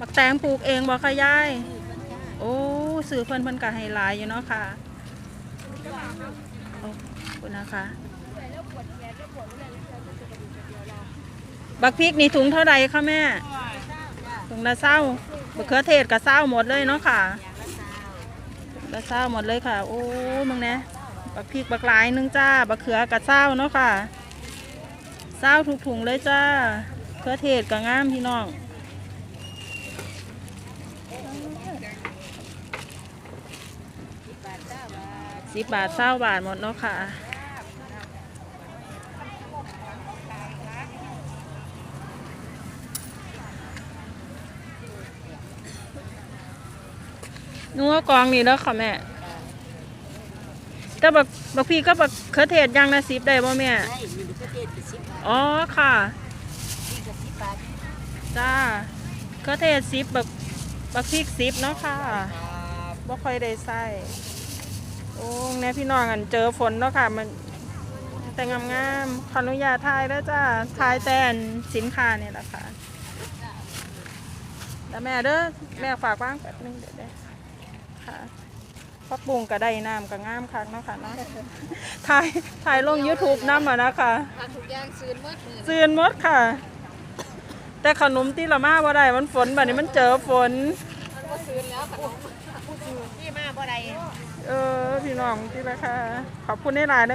บักแตงปลูกเองบ่คะยาย โอ้สื่อเพิ่นเพิ่นก็ให้หลายอยู่เนาะค่ะโอ้คุณนะคะบักพริกนี่ถุงเท่าใดคะแม่ ถุงละเศร้าบักเขือเทศกับเศร้าหมดเลยเนาะค่ะละเศร้าหมดเลยค่ะ โอ้มึงเนี่ยบักพริกบักลายนึงจ้า บักเขือกับเศร้าเนาะค่ะเศร้าทุกถุงเลยจ้าเขือเทศกับงามพี่น้อง สิบบาทเศร้าบาทหมดเนาะค่ะ นัวกองนี่แล้วค่ะแม่แต่บักบักพี่ก็บักเขือเทศอยางละสิบได้บ่แม่ ได้มีประเทศเป็นสิบบาทอ๋อค่ะนี่ก็สิบบาทจ้าเขือเทศสิบบัก บักพริกสิบเนาะค่ะบ่ค่อยได้ใส่โอ้เนี่ยพี่น้องกันเจอฝนเนาะค่ะ มันแต่งามๆขออนุญาตถ่ายแล้วจ้าถ่ายแต่อันสินค้าเนี่ยแหละค่ะแล้วแม่เด้อแม่ฝากว่างแป๊บนึงเดี๋ยวเด้อค่ะพักบุงก็ได้น้ำก็งามคักเนาะค่ะเนาะถ่ายถ่ายลง YouTube น้ำอะนะคะทานทุกอย่างซื้อหมดมือเตือนหมดค่ะ แต่ขนมที่ละมาบ่ได้มันฝนบัดนี้มันเจอฝนมันก็ ซื้อแล้วขนมผู้ซื้อที่มาบ่ได้เออพี่น้องที่ละค่ะขอบคุณในหลายนะ